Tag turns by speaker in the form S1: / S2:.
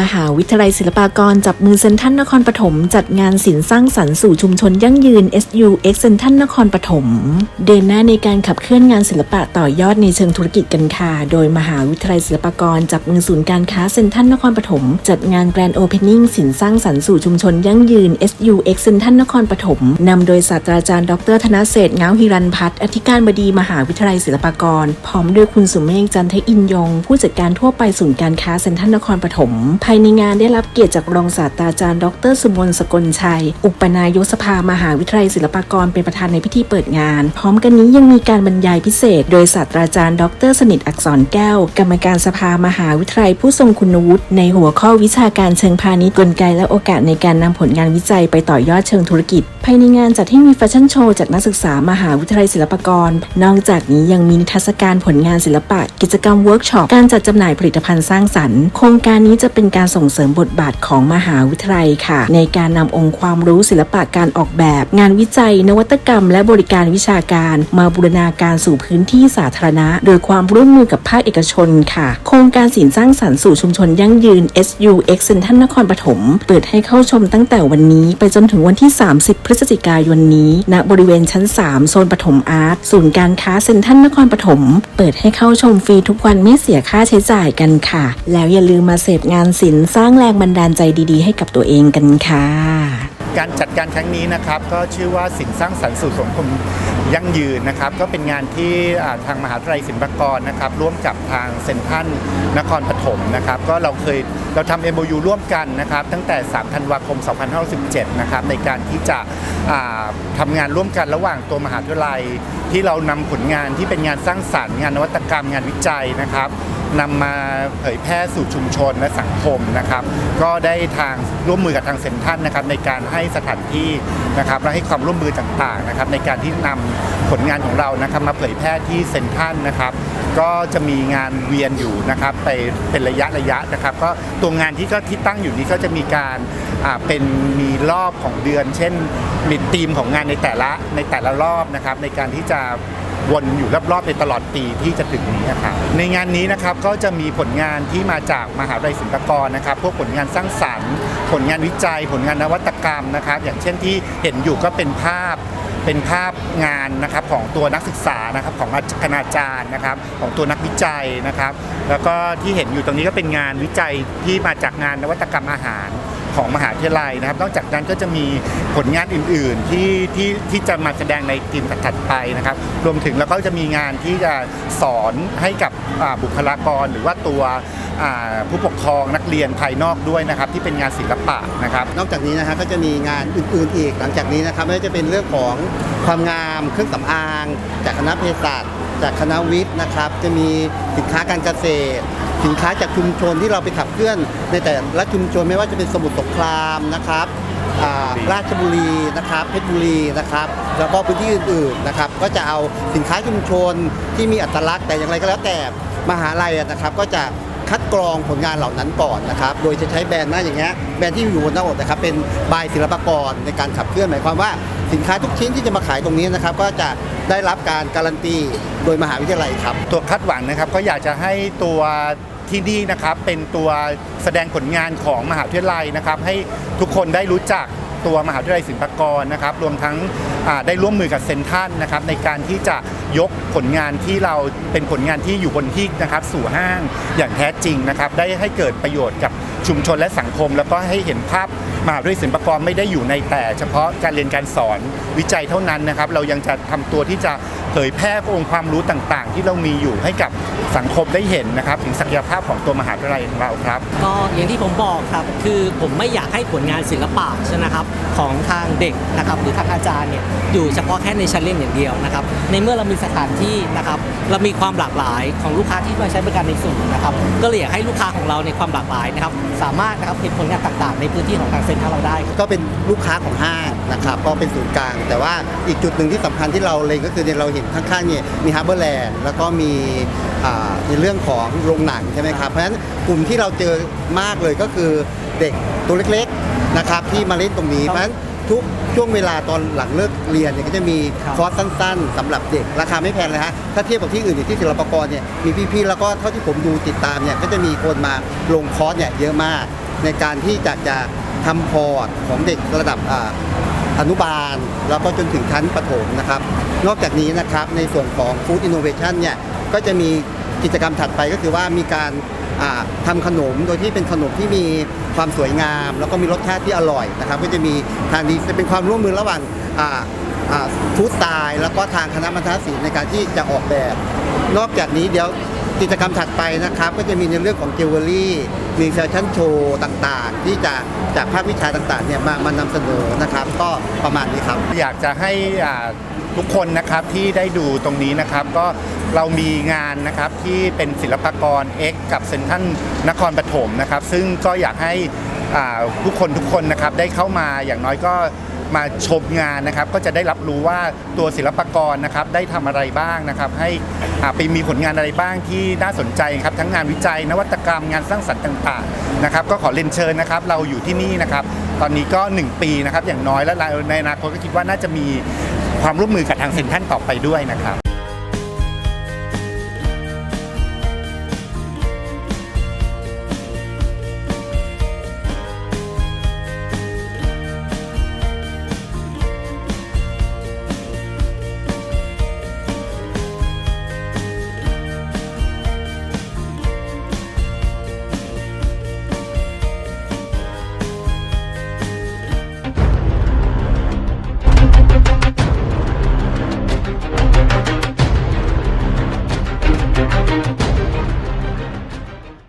S1: มหาวิทยาลัยศิลปากรจับมือเซนทรัลนครปฐมจัดงานศิลป์สร้างสรรค์สู่ชุมชนยั่งยืน SUX เซนทรัลนครปฐมเดินหน้าในการขับเคลื่อนงานศิลปะต่อยอดในเชิงธุรกิจกันค่ะ โดยมหาวิทยาลัยศิลปากรจับมือศูนย์การค้าเซนทรัลนครปฐมจัดงานแกรนด์โอเพนนิ่งศิลป์สร้างสรรค์สู่ชุมชนยั่งยืน SUX เซนทรัลนครปฐมนำโดยศาสตราจารย์ดรธนเศษเงาฮิรันพัฒน์อธิการบดีมหาวิทยาลัยศิลปากร พร้อมด้วยคุณสุเมฆจันทอินยง ผู้จัดการทั่วไปศูนย์การค้าเซนทรัลนครปฐมภายในงานได้รับเกียรติจากรองศาสตราจารย์ ดรสุมนสกลชัย อุปนายกสภามหาวิทยาลัยศิลปากรเป็นประธานในพิธีเปิดงาน พร้อมกันนี้ยังมีการบรรยายพิเศษ โดยศาสตราจารย์ ดร สนิทอักษรแก้ว กรรมการสภามหาวิทยาลัยผู้ทรงคุณวุฒิในหัวข้อวิชาการเชิงพาณิชย์กลไกและโอกาสในการนำผลงานวิจัยไปต่อยอดเชิงธุรกิจ ภายในงานจัดให้มีแฟชั่นโชว์จากนักศึกษามหาวิทยาลัยศิลปากร นอกจากนี้ยังมีนิทรรศการผลงานศิลปะ กิจกรรมเวิร์กช็อปการจัดจำหน่ายผลิตภัณฑ์สร้างสรรค์โครงการนี้จะเป็นการส่งเสริมบทบาทของมหาวิทยาลัยค่ะ ในการนำองค์ความรู้ศิลปะการออกแบบ งานวิจัย นวัตกรรม และบริการวิชาการ มาบูรณาการสู่พื้นที่สาธารณะ โดยความร่วมมือกับภาคเอกชนค่ะ โครงการสินสร้างสรรค์สู่ชุมชนยั่งยืน SUX เซ็นทรัลนครปฐมเปิดให้เข้าชมตั้งแต่วันนี้ ไปจนถึงวันที่ 30 พฤศจิกายนนี้ณบริเวณชั้น 3 โซนปฐมอาร์ตศูนย์การค้าเซ็นทรัลนครปฐมเปิดให้เข้าชมฟรีทุกวันไม่เสียค่าใช้จ่ายกันค่ะ แล้วอย่าลืมมาเสพงานศิลป์สร้างแรงบันดาลใจดีๆ ให้กับตัวเองกันค่ะ
S2: การจัดการครั้งนี้นะครับก็ชื่อว่าสินสร้างสรรค์สู่สังคมยั่งยืนนะครับ ก็เป็นงานที่ทางมหาวิทยาลัยศิลปากรนะครับ ร่วมกับทางเซ็นทรัลนครปฐมนะครับ ก็เราเคยเราทำ MOU ร่วมกันนะครับ ตั้งแต่ 3 ธันวาคม 2517 นะครับ ในการที่จะอ่าทำงานร่วมกันระหว่างตัวมหาวิทยาลัย ที่เรานำผลงานที่เป็นงานสร้างสรรค์งานนวัตกรรมงานวิจัยนะครับ นำมาเผยแพร่สู่ชุมชนและสังคมนะครับ ก็ได้ทางร่วมมือกับทางเซ็นทรัลนะครับในการให้สถานที่นะครับและให้ความร่วมมือต่างๆนะครับในการที่นำผลงานของเรานะครับมาเผยแพร่ที่เซ็นทรัลนะครับ ก็จะมีงานเวียนอยู่นะครับไปเป็นระยะระยะนะครับ ก็ตัวงานที่ก็ที่ตั้งอยู่นี้ก็จะมีการอ่าเป็นมีรอบของเดือน เช่นมีธีมของงานในแต่ละในแต่ละรอบนะครับในการที่จะ วนอยู่รอบๆในตลอดปีที่จะถึงนี้นะครับ ในงานนี้นะครับก็จะมีผลงานที่มาจากมหาวิทยาลัยศิลปากรนะครับ พวกผลงานสร้างสรรค์ ผลงานวิจัย ผลงานนวัตกรรมนะครับ อย่างเช่นที่เห็นอยู่ก็เป็นภาพเป็นภาพงานนะครับของตัวนักศึกษานะครับของคณาจารย์นะครับของตัวนักวิจัยนะครับ แล้วก็ที่เห็นอยู่ตรงนี้ก็เป็นงานวิจัยที่มาจากงานนวัตกรรมอาหาร ของมหาวิทยาลัยนะครับ นอกจากนั้นก็จะมีผลงานอื่น ๆ ที่ที่ที่จะมาแสดงในทีมถัดๆไปนะครับ รวมถึงแล้วก็จะมีงานที่จะสอนให้กับบุคลากรหรือว่าตัวผู้ปกครองนักเรียนภายนอกด้วยนะครับ ที่เป็นงานศิลปะนะครับ
S3: นอกจากนี้นะฮะก็จะมีงานอื่นๆอีกหลังจากนี้นะครับไม่ว่าจะเป็นเรื่องของความงามเครื่องสำอาง จากคณะเภสัชจากคณะวิทย์นะครับ จะมีสินค้าการเกษตร สินค้าจากชุมชนที่เราไปขับเคลื่อนในแต่ละชุมชนไม่ว่าจะเป็นสมุทรสงครามนะครับอ่าราชบุรีนะครับเพชรบุรีนะครับ แล้วก็พื้นที่อื่นๆนะครับ ก็จะเอาสินค้าชุมชนที่มีอัตลักษณ์แต่อย่างไรก็แล้วแต่มหาลัยอะนะครับ ก็จะ คัดกรองผลงานเหล่านั้นก่อนนะครับ โดยจะใช้แบรนด์น้าอย่างเงี้ยแบรนด์ที่อยู่บนหน้าอกนะครับเป็นบายศิลปากรในการขับเคลื่อนหมายความว่าสินค้าทุกชิ้นที่จะมาขายตรงนี้นะครับก็จะได้รับการการันตีโดยมหาวิทยาลัยครับ
S2: ตัวคาดหวังนะครับก็อยากจะให้ตัวที่นี่นะครับเป็นตัวแสดงผลงานของมหาวิทยาลัยนะครับ ให้ทุกคนได้รู้จัก ตัวมหาวิทยาลัยศิลปากรนะครับ รวมทั้งได้ร่วมมือกับเซนทันนะครับในการที่จะยกผลงานที่เราเป็นผลงานที่อยู่บนที่นะครับสู่ห้างอย่างแท้จริงนะครับ ได้ให้เกิดประโยชน์กับชุมชนและสังคม แล้วก็ให้เห็นภาพมหาวิทยาลัยศิลปากรไม่ได้อยู่ในแต่ เฉพาะการเรียนการสอนวิจัยเท่านั้นนะครับ เรายังจะทำตัวที่จะ เผยแพร่องค์ความรู้ต่างๆ ที่เรามีอยู่ให้กับสังคมได้เห็นนะครับ ถึงศักยภาพของตัวมหาวิทยาลัยของเราครับ
S4: ก็อย่างที่ผมบอกครับคือผมไม่อยากให้ผลงานศิลปะใช่นะครับของทางเด็กนะครับหรือทางอาจารย์เนี่ยอยู่เฉพาะแค่ในชั้นเรียนอย่างเดียวนะครับในเมื่อเรามีสถานที่นะครับเรามีความหลากหลายของลูกค้าที่มาใช้บริการในศูนย์นะครับก็เลยอยากให้ลูกค้าของเราในความหลากหลายนะครับสามารถนะครับเห็นผลงานต่างๆ ในพื้นที่ของทางเซ็นทรัลเราได้ครับ
S3: ก็เป็นลูกค้าของห้างนะครับก็เป็นศูนย์กลาง แต่ว่าอีกจุดหนึ่งที่สำคัญที่เราเล็งก็คือเนี่ยเราเห็นข้างๆเนี่ยมีฮาร์เบอร์แลนด์แล้วก็มีอ่าในเรื่องของโรงหนังใช่ไหมครับ เพราะฉะนั้นกลุ่มที่เราเจอมากเลยก็คือเด็กตัวเล็กๆนะครับที่มาเล่นตรงนี้
S4: ครับ
S3: เพราะฉะนั้นทุกช่วงเวลาตอนหลังเลิกเรียนเนี่ยก็จะมี
S4: ครับ
S3: คอร์สสั้น ๆสำหรับเด็กราคาไม่แพงเลยฮะถ้าเทียบกับที่อื่นอย่างที่ศิลปากรเนี่ยมีพี่ๆแล้วก็เท่าที่ผมดูติดตามเนี่ยก็จะมีคนมาลงคอร์สเนี่ยเยอะมาก ในการที่จะจะทำพอร์ตของเด็กระดับ อนุบาล แล้วก็จนถึงชั้นประถมนะครับ นอกจากนี้นะครับในส่วนของ Food Innovation เนี่ยก็จะมีกิจกรรมถัดไปก็คือว่ามีการอ่าทำขนมโดยที่เป็นขนมที่มีความสวยงาม แล้วก็มีรสชาติที่อร่อยนะครับ ก็จะมีทางดีจะเป็นความร่วมมือระหว่างฟู้ดสไตล์แล้วก็ทางคณะมัธยศิลป์ในการที่จะออกแบบ นอกจากนี้เดี๋ยว กิจกรรมถัดไปนะครับ ก็จะมีในเรื่องของเจวเวลรี่ มีแฟชั่นโชว์ต่างๆ ที่จะจากภาควิชาต่างๆเนี่ยมามานำเสนอนะครับ ก็ประมาณนี้ครับ
S2: อยากจะให้อ่าทุกคนนะครับที่ได้ดูตรงนี้นะครับก็เรามีงานนะครับที่เป็นศิลปากร X กับเซนทรันนครปฐมนะครับ ซึ่งก็อยากให้อ่าทุกคนทุกคนนะครับได้เข้ามาอย่างน้อยก็ มาชมงานนะครับ ก็จะได้รับรู้ว่าตัวศิลปกรนะครับได้ทำอะไรบ้างนะครับ ให้ไปมีผลงานอะไรบ้างที่น่าสนใจครับทั้งงานวิจัย นวัตกรรมงานสร้างสรรค์ต่างๆนะครับ ก็ขอเรียนเชิญนะครับ เราอยู่ที่นี่นะครับ ตอนนี้ก็ 1 ปีนะครับ อย่างน้อยและในอนาคตก็คิดว่าน่าจะมีความร่วมมือกับทางเซ็นทรัลต่อไปด้วยนะครับ